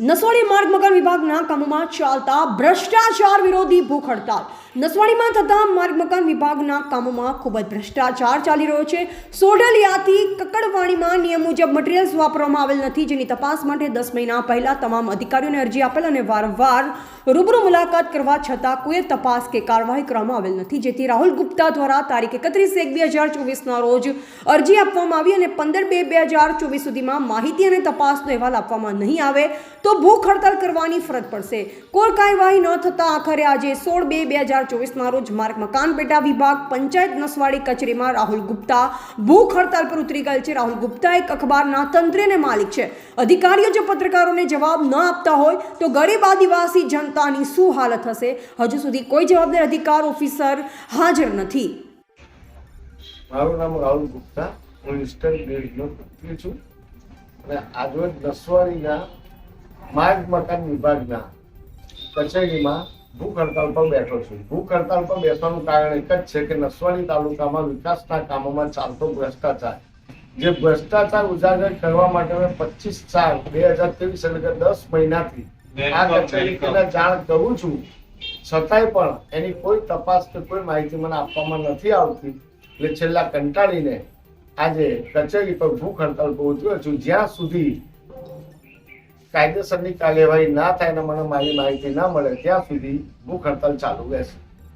નસવાડી માર્ગ મકાન વિભાગના કામોમાં ચાલતા ભ્રષ્ટાચાર વિરોધી ભૂખ હડતાલ. નસવાડીમાં થતા માર્ગ મકાન વિભાગના કામોમાં ખૂબ જ ભ્રષ્ટાચાર ચાલી રહ્યો છે. સોઢલિયાથી કકડવાણીમાં નિયમ મુજબ મટીરિયલ્સ વાપરવામાં આવેલ નથી, જેની તપાસ માટે દસ મહિના પહેલા તમામ અધિકારીઓને અરજી આપેલ અને વારંવાર રૂબરૂ મુલાકાત કરવા છતાં કોઈ તપાસ કે કાર્યવાહી કરવામાં આવેલ નથી. જેથી રાહુલ ગુપ્તા દ્વારા તારીખ એકત્રીસ એક બે હજાર ચોવીસના રોજ અરજી આપવામાં આવી અને પંદર બે બે હજાર ચોવીસ સુધીમાં માહિતી અને તપાસનો અહેવાલ આપવામાં નહીં આવે તો ભૂખ હડતાલ કરવાની ફરજ પડશે. કોઈ કાર્યવાહી ન થતાં આખરે આજે સોળ બે બે હજાર ચોવીસના રોજ માર્ગ મકાન પેટા વિભાગ, પંચાયત નસવાડી કચેરીમાં રાહુલ ગુપ્તા. ભૂખ હડતાલ પર ઉતરી ગયેલ છે. રાહુલ ગુપ્તા એક અખબારના તંત્રને માલિક છે. અધિકારીઓ જો પત્રકારોને જવાબ ન આપતા હોય તો ગરીબ આદિવાસી જનતાની શું હાલત હશે? હજુ સુધી કોઈ જવાબદાર અધિકાર ઓફિસર હાજર નથી. મારું નામ રાહુલ ગુપ્તા. હું ઇસ્ટર્ન ગ્રેડનો પુત્રી છું. અને આજરોજ નસવાડીના માર્ગ મકાન વિભાગના કચેરીમાં ભૂખ હડતાલ પર બેઠો છું. ભૂખ હડતાલ પર બેસવાનું કારણ એક જ છે કે નસવાડી તાલુકામાં વિકાસના કામોમાં ચાલતો ભ્રષ્ટાચાર. જે ભ્રષ્ટાચાર ઉજાગર કરવા માટે મેં પચીસ ચાર બે હજાર ત્રેવીસ એટલે કે દસ મહિનાથી આ કચેરીને જાણ કરું છું. છતાંય પણ એની કોઈ તપાસ કે કોઈ માહિતી મને આપવામાં નથી આવતી. એટલે છેલ્લા કંટાળીને આજે કચેરી પર ભૂખ હડતાલ પર ઉતર્યો છું. જ્યાં સુધી કાયદેસરની કાર્યવાહી ના થાય અને મને મારી માહિતી ના મળે, ત્યાં સુધી ભૂખ હડતાલ ચાલુ રહેશે.